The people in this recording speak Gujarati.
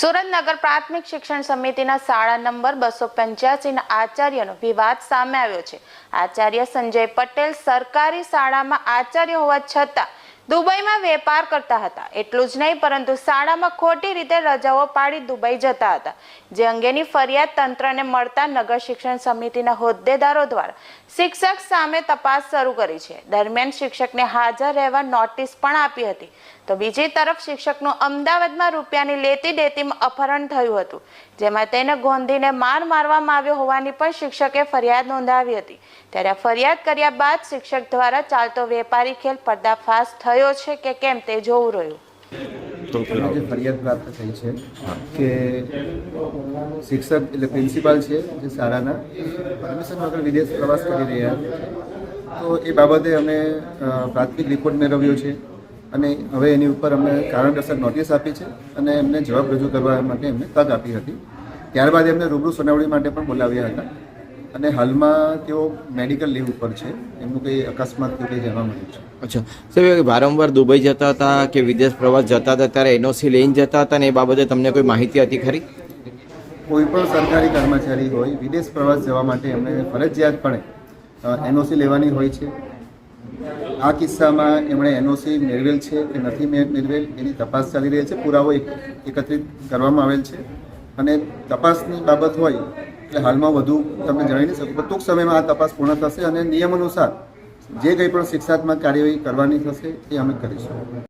સુરતનગર પ્રાથમિક શિક્ષણ સમિતિના શાળા નંબર બસો પંચ્યાસીના આચાર્યનો વિવાદ સામે આવ્યો છે. આચાર્ય સંજય પટેલ સરકારી શાળામાં આચાર્ય હોવા છતાં દુબઈમાં વેપાર કરતા હતા. એટલું જ નહીં, પરંતુ શાળામાં ખોટી રીતે રજાઓ પાડી દુબઈ જતા હતા. જે અંગેની ફરિયાદ તંત્રને મળતા નગર શિક્ષણ સમિતિના હોદ્દેદારો દ્વારા શિક્ષક સામે તપાસ શરૂ કરી છે. દરમિયાન શિક્ષકને હાજર રહેવા નોટિસ પણ આપી હતી. તો બીજી તરફ શિક્ષકનું અમદાવાદમાં રૂપિયાની લેતી દેતીમાં અપહરણ થયું હતું, જેમાં તેને ગોંધીને માર મારવામાં આવ્યો હોવાની પણ શિક્ષકે ફરિયાદ નોંધાવી હતી. ત્યારે ફરિયાદ કર્યા બાદ શિક્ષક દ્વારા ચાલતો વેપારી ખેલ પર્દાફાશ થયો. છે કે કેમ તે જોવું રહ્યું? જે ફરિયાદ પ્રાપ્ત થઈ છે કે શિક્ષક એટલે પ્રિન્સિપાલ છે જે શાળાના પરમિશન વગર વિદેશ પ્રવાસ કરી રહ્યા તો એ બાબતે અમે પ્રાથમિક રિપોર્ટ મેળવ્યો છે અને હવે એની ઉપર અમને કારણદર્શક નોટિસ આપી છે અને એમને જવાબ રજૂ કરવા માટે એમને તક આપી હતી. ત્યારબાદ એમને રૂબરૂ સુનાવણી માટે પણ બોલાવ્યા હતા. અને હાલમાં તેઓ મેડિકલ લીવ ઉપર છે. એમનું કંઈ અકસ્માત કે કંઈ જાણવા મળ્યું છે? અચ્છા. સાહેબ વારંવાર દુબઈ જતા હતા કે વિદેશ પ્રવાસ જતા હતા ત્યારે એનઓસી લઈને જતા હતા ને એ બાબતે તમને કોઈ માહિતી હતી ખરી? કોઈ પણ સરકારી કર્મચારી હોય વિદેશ પ્રવાસ જવા માટે એમને ફરજિયાતપણે એનઓસી લેવાની હોય છે. આ કિસ્સામાં એમણે એનઓસી મેળવેલ છે કે નથી મે- મેળવેલ એની તપાસ ચાલી રહી છે. પુરાવો એક- એકત્રિત કરવામાં આવેલ છે. અને તપાસની બાબત હોય એટલે હાલમાં વધુ તમને જણાવી નહીં શકું. પણ ટૂંક સમયમાં આ તપાસ પૂર્ણ થશે અને નિયમ અનુસાર જે કંઈ પણ શિક્ષાત્મક કાર્યવાહી કરવાની થશે એ અમે કરીશું.